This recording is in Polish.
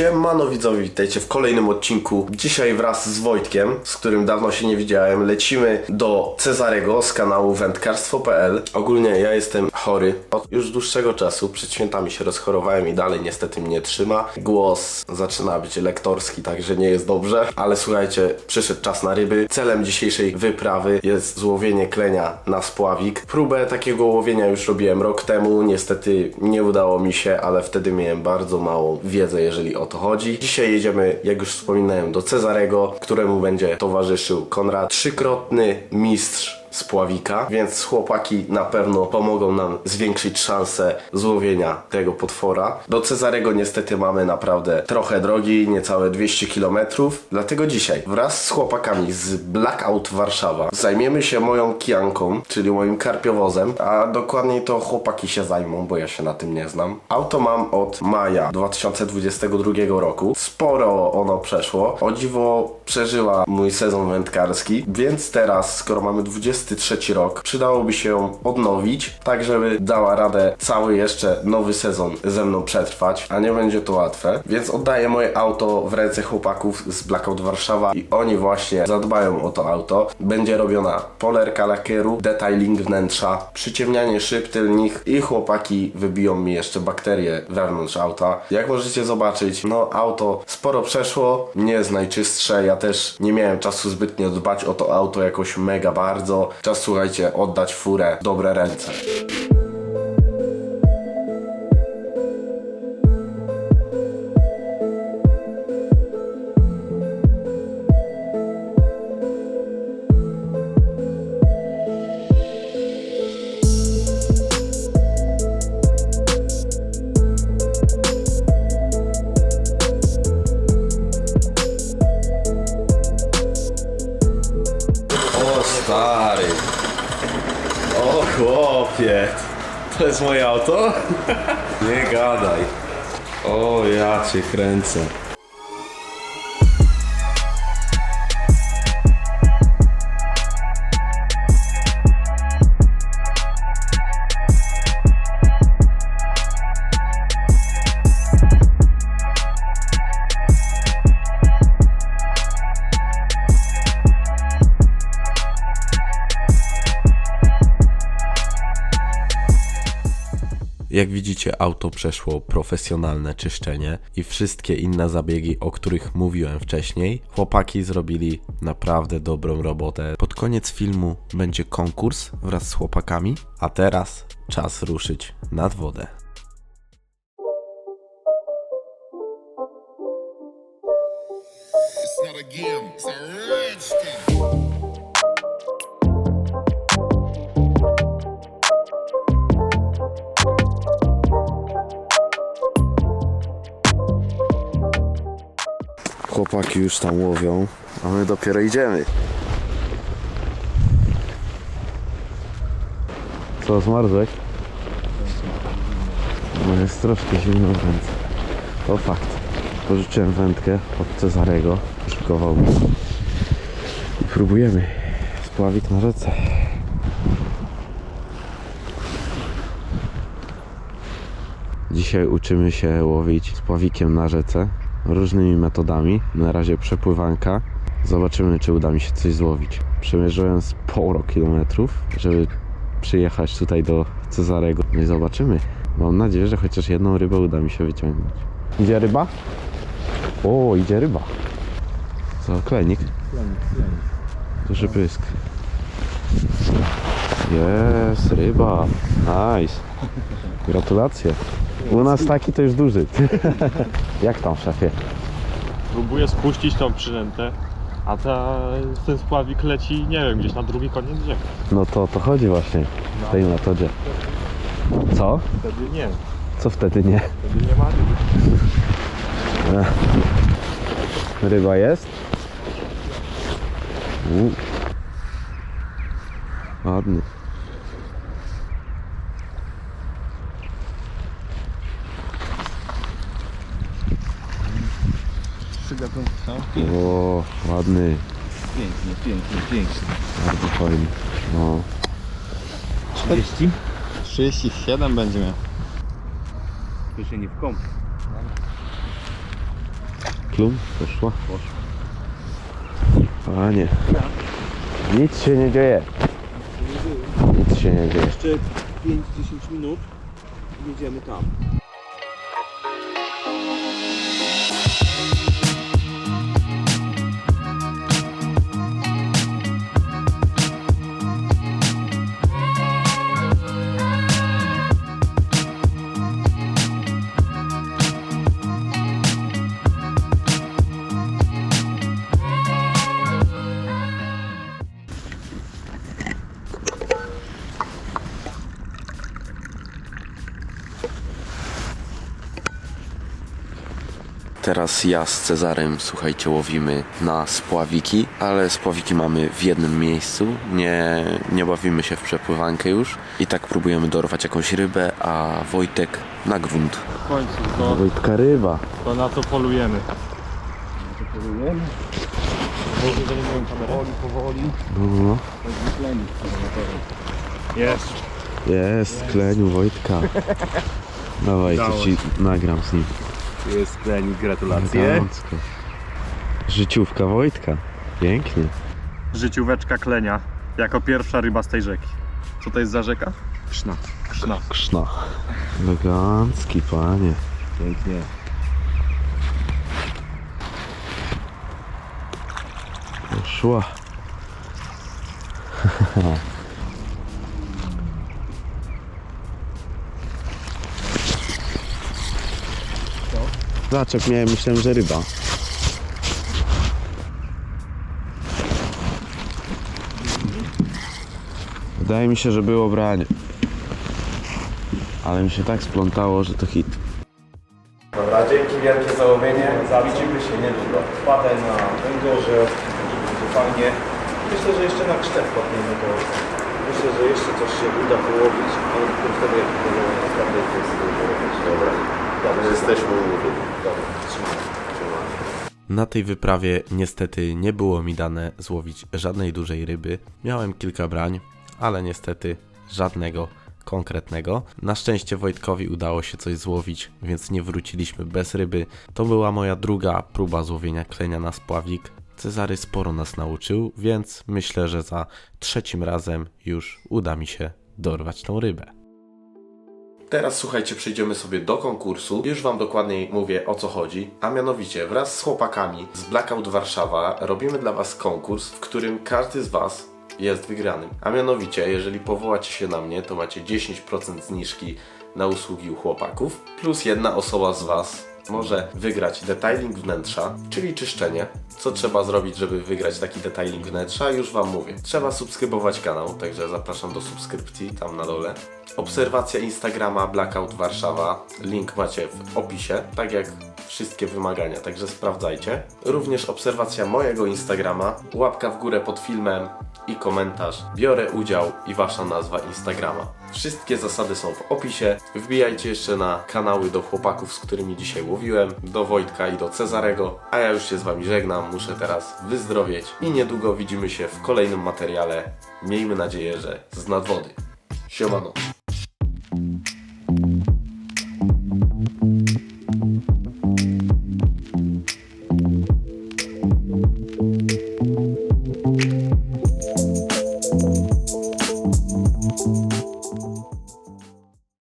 Siemano widzowie, witajcie w kolejnym odcinku. Dzisiaj wraz z Wojtkiem, z którym dawno się nie widziałem, lecimy do Cezarego z kanału wędkarstwo.pl. Ogólnie ja jestem chory od już dłuższego czasu. Przed świętami się rozchorowałem i dalej niestety mnie trzyma. Głos zaczyna być lektorski, także nie jest dobrze. Ale słuchajcie, przyszedł czas na ryby. Celem dzisiejszej wyprawy jest złowienie klenia na spławik. Próbę takiego łowienia już robiłem rok temu. Niestety nie udało mi się, ale wtedy miałem bardzo małą wiedzę, jeżeli o to chodzi. Dzisiaj jedziemy, jak już wspominałem, do Cezarego, któremu będzie towarzyszył Konrad, trzykrotny mistrz spławika, więc chłopaki na pewno pomogą nam zwiększyć szanse złowienia tego potwora. Do Cezarego niestety mamy naprawdę trochę drogi, niecałe 200 km, dlatego dzisiaj wraz z chłopakami z Blackout Warszawa zajmiemy się moją kijanką, czyli moim karpiowozem, a dokładniej to chłopaki się zajmą, bo ja się na tym nie znam. Auto mam od maja 2022 roku. Sporo ono przeszło. O dziwo przeżyła mój sezon wędkarski, więc teraz, skoro mamy 23 rok, przydałoby się ją odnowić, tak żeby dała radę cały jeszcze nowy sezon ze mną przetrwać, a nie będzie to łatwe. Więc oddaję moje auto w ręce chłopaków z Blackout Warszawa i oni właśnie zadbają o to auto. Będzie robiona polerka lakieru, detailing wnętrza, przyciemnianie szyb tylnych i chłopaki wybiją mi jeszcze bakterie wewnątrz auta. Jak możecie zobaczyć, no auto sporo przeszło, nie jest najczystsze, ja też nie miałem czasu zbytnio dbać o to auto jakoś mega bardzo. Czas słuchajcie, oddać furę w dobre ręce. To jest moje auto? Nie gadaj. O ja cię kręcę. Jak widzicie, auto przeszło profesjonalne czyszczenie i wszystkie inne zabiegi, o których mówiłem wcześniej. Chłopaki zrobili naprawdę dobrą robotę. Pod koniec filmu będzie konkurs wraz z chłopakami, a teraz czas ruszyć nad wodę. It's not a game, it's a. Chłopaki już tam łowią, a my dopiero idziemy. Co, zmarzłeś? No jest troszkę zimno w ręce. To fakt. Pożyczyłem wędkę od Cezarego. Szykował mi. I próbujemy. Spławik na rzece. Dzisiaj uczymy się łowić spławikiem na rzece różnymi metodami. Na razie przepływanka. Zobaczymy, czy uda mi się coś złowić. Przemierzyłem sporo kilometrów, żeby przyjechać tutaj do Cezarego. No i zobaczymy. Mam nadzieję, że chociaż jedną rybę uda mi się wyciągnąć. Idzie ryba? O, idzie ryba. Co, klenik? Duży pysk. Jest, ryba. Nice. Gratulacje. U nas taki to już duży. Jak tam, szefie? Próbuję spuścić tą przynętę, a ta, ten spławik leci, nie wiem, gdzieś na drugi koniec rzeki. No to o to chodzi właśnie w tej metodzie. Co? Wtedy nie, Co wtedy nie? wtedy nie ma ryby. Ryba jest? U. Ładny. Gatunki są. O, ładny. Pięknie, pięknie, pięknie. Bardzo fajny. No. 40? 37 będzie miał. To się nie w kąp. klum, poszła. Panie, nic się nie dzieje. Nic się nie dzieje. Jeszcze 5-10 minut jedziemy tam. Teraz ja z Cezarem, słuchajcie, łowimy na spławiki, ale spławiki mamy w jednym miejscu, nie, nie bawimy się w przepływankę już i tak próbujemy dorwać jakąś rybę, a Wojtek na grunt. W końcu, to, Wojtka ryba. to na co polujemy? Polujemy. Może zajmują kamerę? Powoli, powoli. No. Jest. jest, kleniu Wojtka. Dawaj, to ci nagram z nim. Jest kleni, gratulacje. Elegancko. Życiówka Wojtka. Pięknie. Życióweczka klenia. Jako pierwsza ryba z tej rzeki. Co to jest za rzeka? Krzna. Krzna. Krzna. Elegancki, panie. Pięknie. Poszła. Dlaczego miałem, myślałem, że ryba. Wydaje mi się, że było branie. Ale mi się tak splątało, że to hit. Dobra, dzięki wielkie za łowienie. Widzimy się niedługo. Wpadę na węgorze, będzie fajnie. Myślę, że jeszcze na krztę wpadniemy, bo myślę, że jeszcze coś się uda połowić, ale tylko wtedy jak to naprawdę jest Dobra. Jesteśmy. Na tej wyprawie niestety nie było mi dane złowić żadnej dużej ryby. Miałem kilka brań, ale niestety żadnego konkretnego. Na szczęście Wojtkowi udało się coś złowić, więc nie wróciliśmy bez ryby. To była moja druga próba złowienia klenia na spławik. Cezary sporo nas nauczył, więc myślę, że za trzecim razem już uda mi się dorwać tą rybę. Teraz słuchajcie, przejdziemy sobie do konkursu. Już Wam dokładniej mówię o co chodzi. A mianowicie wraz z chłopakami z Blackout Warszawa robimy dla Was konkurs, w którym każdy z Was jest wygranym. A mianowicie, jeżeli powołacie się na mnie, to macie 10% zniżki na usługi u chłopaków, plus jedna osoba z Was może wygrać detailing wnętrza, czyli czyszczenie. Co trzeba zrobić, żeby wygrać taki detailing wnętrza? Już Wam mówię. Trzeba subskrybować kanał, także zapraszam do subskrypcji tam na dole. Obserwacja Instagrama Blackout Warszawa. Link macie w opisie, tak jak wszystkie wymagania, także sprawdzajcie. Również obserwacja mojego Instagrama, łapka w górę pod filmem i komentarz. Biorę udział i wasza nazwa Instagrama. Wszystkie zasady są w opisie. Wbijajcie jeszcze na kanały do chłopaków, z którymi dzisiaj łowiłem, do Wojtka i do Cezarego. A ja już się z wami żegnam, muszę teraz wyzdrowieć i niedługo widzimy się w kolejnym materiale. Miejmy nadzieję, że z nadwody. Siemano.